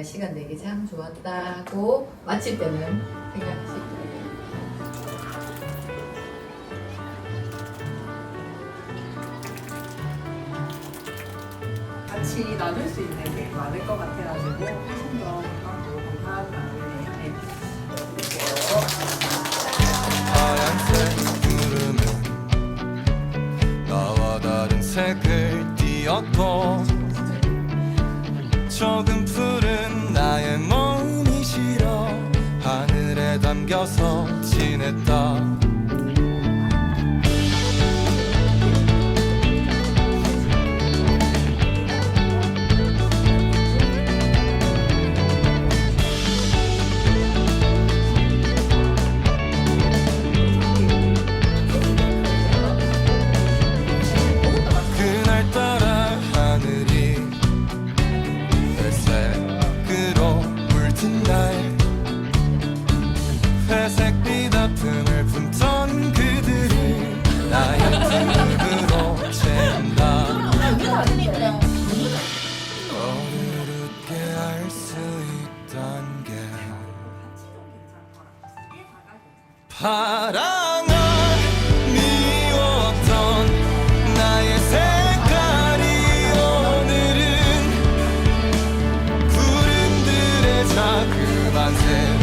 내가 시간 내기 참 좋았다고 마칠 때는 생각하실 거예요. 같이 나눌 수 있는 게 많을 것 같아가지고 훨씬 더 반갑고 감사한 마음이네요. 네. 하얀색 구름은 나와 다른 색을 띄었고 조금 푸 담겨서 지냈다 파랑아 미웠던 나의 색깔이 오늘은 구름들의 자그만 새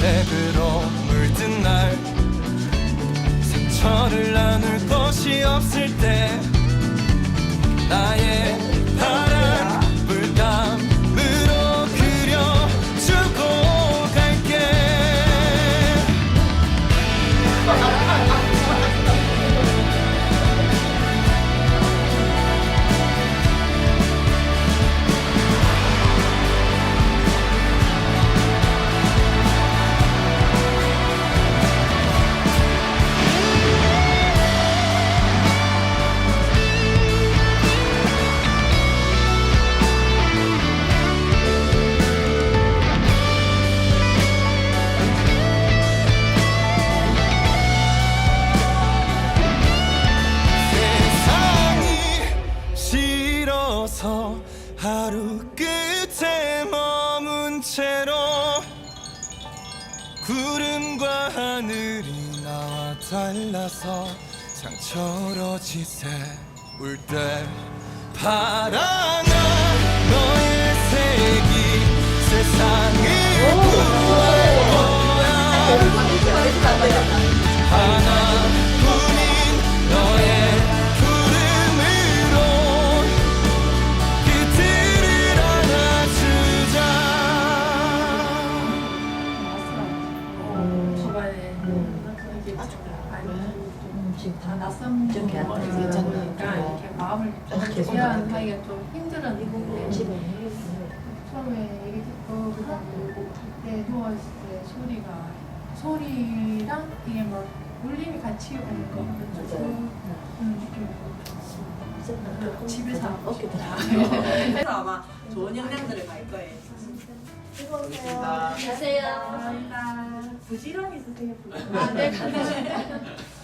색으로 물든 날. 상처를 나눌 곳이 없을 때 나의 하루 끝에 머문 채로 구름과 하늘이 나와 달라서 상처로 지새 울 때 파랑아 너의 색이 세상을 초반에 이게 지금 다 낯선 분이니까 이렇게 마음을 좀 대한 하기가 좀 힘들었는데 처음에 얘기 듣고 그다음에 그때 누워있을 때 소리가 소리랑 이게 막 울림이 같이 오는 거 음, 느낌 집에서 하고 싶다 그래서 아마 좋은 영향들을 갈 거예요 안녕하세요. 감사합니다 부지런히 쓰세요 아, 네, 감사합니다.